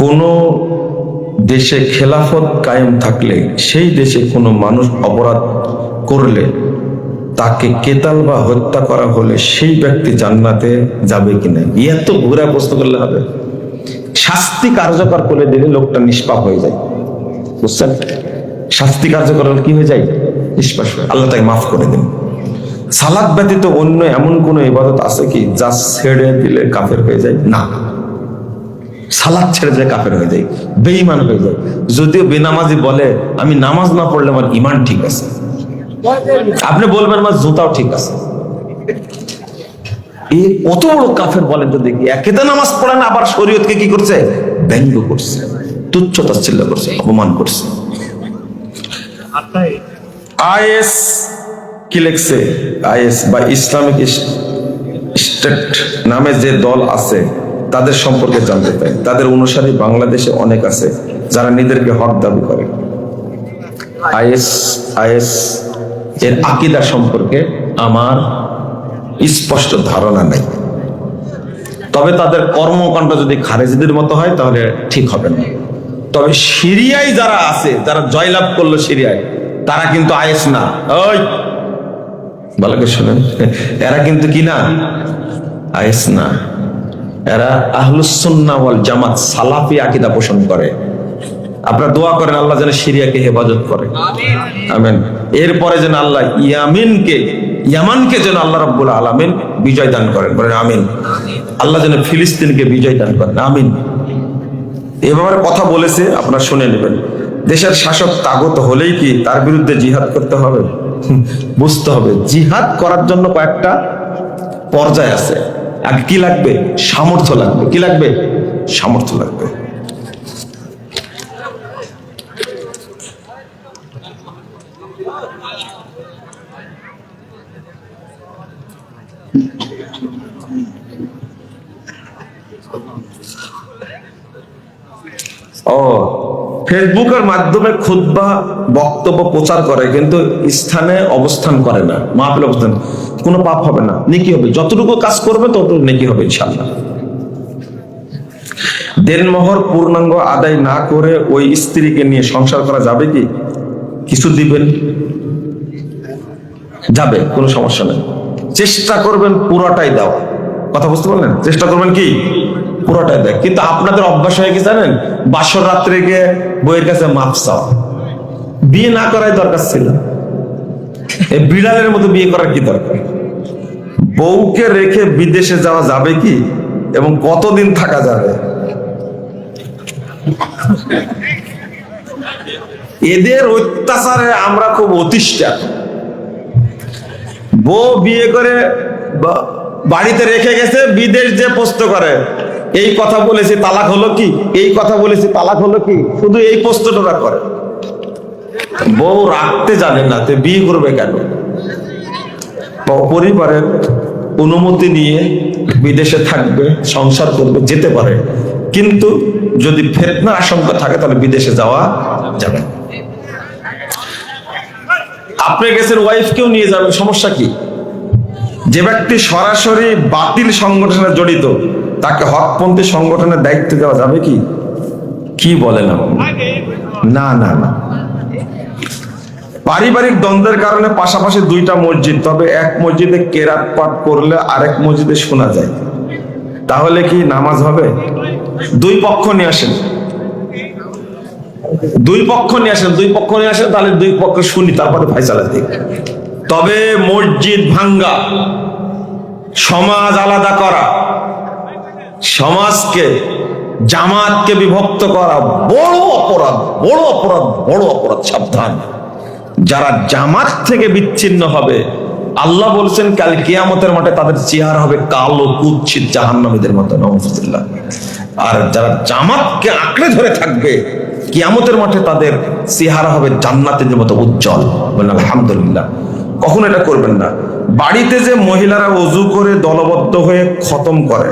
কোনো দেশে খেলাফত কায়েম থাকলে, সেই দেশে কোনো মানুষ অপরাধ করলে, তাকে কেতাল বা হত্যা করা হলে সেই ব্যক্তি জান্নাতে যাবে কিনা? এত ঘুরা প্রশ্ন করলে হবে। শাস্তি কার্যকর করে দিলে লোকটা নিষ্পাপ হয়ে যায়। বুঝছেন? শাস্তি কার্যকর হলে কি হয়ে যায়? নিষ্পাপ আল্লাহ তাকে মাফ করে দিন। সালাদ ব্যতীত অন্য এমন কোন ইবাদত আছে কি যা ছেড়ে দিলে কাফের হয়ে যায়? না। সালাদ ছেড়ে দিলে কাফের হয়ে যায়, বেঈমান হয়ে যায়। যদিও বেনামাজি বলে, আমি নামাজ না পড়লে আমার ইমান ঠিক আছে। আপনি বলবেন, আমার জুতাও ঠিক আছে। এই কত বড় কাফের বলেন তো দেখি নামাজ আবার শরীয়তকে কি করছে? ব্যঙ্গ করছে, তুচ্ছ তাচ্ছিল্য করছে, অপমান করছে। আইএস কি লিখছে? আইএস বা ইসলামিক স্টেট নামে যে দল আছে তাদের সম্পর্কে জানতে চাই তাদের অনুসারী বাংলাদেশে অনেক আছে যারা নিজেদেরকে হক দাবি করে। আইএস আইএস এর আকিদা সম্পর্কে আমার স্পষ্ট ধারণা নাই। তবে তাদের কর্মকাণ্ড যদি খারেজিদের মতো হয়, তাহলে ঠিক হবে না। তবে সিরিয়ায় যারা আছে, যারা জয়লাভ করল সিরিয়ায়, তারা কিন্তু আয়েস না। ওই! ভালো করে শুনেন। এরা কিন্তু কি না? আয়েস না। এরা আহলুসুন্না ওয়াল জামাত সালাফি আকিদা পোষণ করে। আপনারা দোয়া করেন, আল্লাহ যেন সিরিয়াকে হেফাজত করে। আমেন। এরপরে যেন আল্লাহ ইয়ামিনকে, ইয়ামানকে যেন আল্লাহ রাব্বুল আলামিন বিজয় দান করেন। বলেন আমিন। আল্লাহ যেন ফিলিস্তিনকে বিজয় দান করেন। আমিন। এ ব্যাপারে কথা বলেছে, আপনারা শুনে নেবেন। দেশের শাসক তাগত হলেই কি তার বিরুদ্ধে জিহাদ করতে হবে? বুঝতে হবে। জিহাদ করার জন্য কয়েকটা পর্যায় আছে। আগে কি লাগবে? সামর্থ্য লাগবে। কি লাগবে? সামর্থ্য লাগবে। ও, ফেসবুকের মাধ্যমে খুদ্া বক্তব্য প্রচার করে, কিন্তু স্থানে অবস্থান করে না। মাহফিল অবস্থান কোনো পাপ হবে না, নেকি হবে। যতটুকু কাজ করবে ততটুকু নেকি হবে ইনশাল্লাহ দেনমোহর পূর্ণাঙ্গ আদায় না করে ওই স্ত্রীকে নিয়ে সংসার করা যাবে কি? কিছু দিবেন? যাবে, কোনো সমস্যা নেই। চেষ্টা করবেন পুরোটাই দাও কথা বুঝতে পারলেন? চেষ্টা করবেন কি? পুরোটাই দেয় কিন্তু আপনাদের অভ্যাস হয়ে কি জানেন? বাসর রাত্রে গিয়ে বইয়ের কাছে মাপ চাও বিয়ে না করাই দরকার ছিল। এই বিড়ালের মতো বিয়ে করার কি দরকার? বউকে রেখে বিদেশে যাওয়া যাবে কি? এবং কতদিন থাকা যাবে? এদের অত্যাচারে আমরা খুব অতিষ্ঠা বউ বিয়ে করে বাড়িতে রেখে গেছে, বিদেশ যে পোস্ত করে, এই কথা বলেছি তালাক হলো কি? এই কথা বলেছি তালাক হলো কি? শুধু এই পোস্টটা করে। বউ রাখতে জানে না, তে বিয়ে করবে কেন? পরিবারের অনুমতি নিয়ে বিদেশে থাকবে, সংসার করবে, যেতে পারে। কিন্তু যদি ফেতনার আশঙ্কা থাকে, তাহলে বিদেশে যাওয়া যাবে। আপনি গেছেন ওয়াইফকেও নিয়ে যাবেন সমস্যা কি? যে ব্যক্তি সরাসরি বাতিল সংগঠনে জড়িত, তাকে হকপন্থী সংগঠনের দায়িত্ব দেওয়া যাবে কি? কি বলেন না না না। পারিবারিক দ্বন্দ্বের কারণে পাশাপাশি দুইটা মসজিদ, তবে এক মসজিদে কেরাত পাঠ করলে আরেক মসজিদে শোনা যায়। তাহলে কি নামাজ হবে? দুই পক্ষ নিয়ে আসেন। দুই পক্ষ নিয়ে আসেন, দুই পক্ষ নিয়ে আসেন, তাহলে দুই পক্ষ শুনি, তারপরে ফাইসালা দিক তবে মসজিদ ভাঙ্গা। সমাজ আলাদা করা। সমাজকে, জামাতকে বিভক্ত করা বড় অপরাধ বড় অপরাধ বড় অপরাধ, সাবধান। যারা জামাত থেকে বিচ্ছিন্ন হবে, আল্লাহ বলছেন, কাল কিয়ামতের মাঠে তাদের চেহারা হবে কালো কুচ্ছিত জাহান্নামীদের মতো নমস্তুল্লাহ আর যারা জামাতকে আঁকড়ে ধরে থাকবে, কিয়ামতের মাঠে তাদের চেহারা হবে জান্নাতের মতো উজ্জ্বল। বলেন আলহামদুলিল্লাহ। কখন এটা করবেন না। বাড়িতে যে মহিলারা অজু করে দলবদ্ধ হয়ে খতম করে,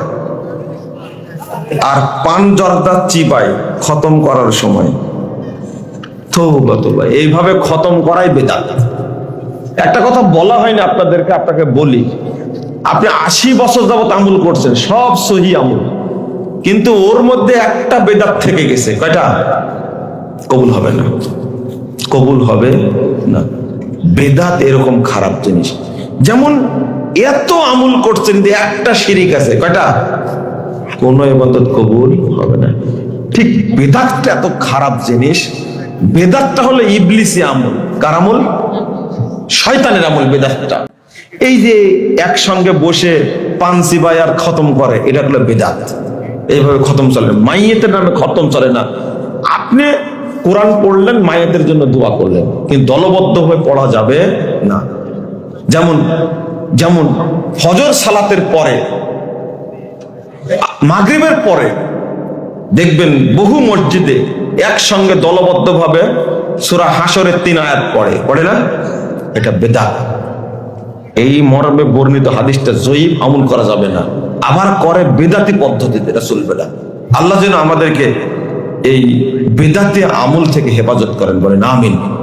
আর পান জর্দা চিবাই খতম করার সময় এইভাবে খতম করাই বেদাত। একটা কথা বলা হয়নি আপনাদেরকে, আপনাকে বলি, আপনি আশি বছর যাবত আমল করছেন, সব সহি আমল, কিন্তু ওর মধ্যে একটা বেদাত থেকে গেছে, কয়টা? কবুল হবে না। কবুল হবে না। বেদাত এরকম খারাপ জিনিস। যেমন এত আমল করছেন যে একটা শিরিক আছে, কয়টা? কোনো এবাদত কবুল হবে না। ঠিক বেদাতটা এত খারাপ জিনিস বেদাতটা হলো ইবলিসি আমল। কার আমল? শয়তানের আমল বেদাতটা। এই যে একসঙ্গে বসে পানসি আর খতম করে, এটা হলো বেদাত। এইভাবে খতম চলে। মাইয়েতের নামে খতম চলে না। আপনি কোরআন পড়লেন মায়েদের জন্য দোয়া করলেন, কিন্তু দলবদ্ধ হয়ে পড়া যাবে না। যেমন যেমন ফজর সালাতের পরে, মাগরিবের পরে দেখবেন বহু মসজিদে একসঙ্গে দলবদ্ধভাবে সুরা হাসরের তিন আয়াত পড়ে। পড়ে না? এটা বেদাত। এই মর্মে বর্ণিত হাদিসটা জয়ীব, আমল করা যাবে না। আবার করে বেদাতি পদ্ধতিতে চলবে না। আল্লাহ যেন আমাদেরকে এই বেদাতি আমল থেকে হেফাজত করেন, বলেন, আমিন।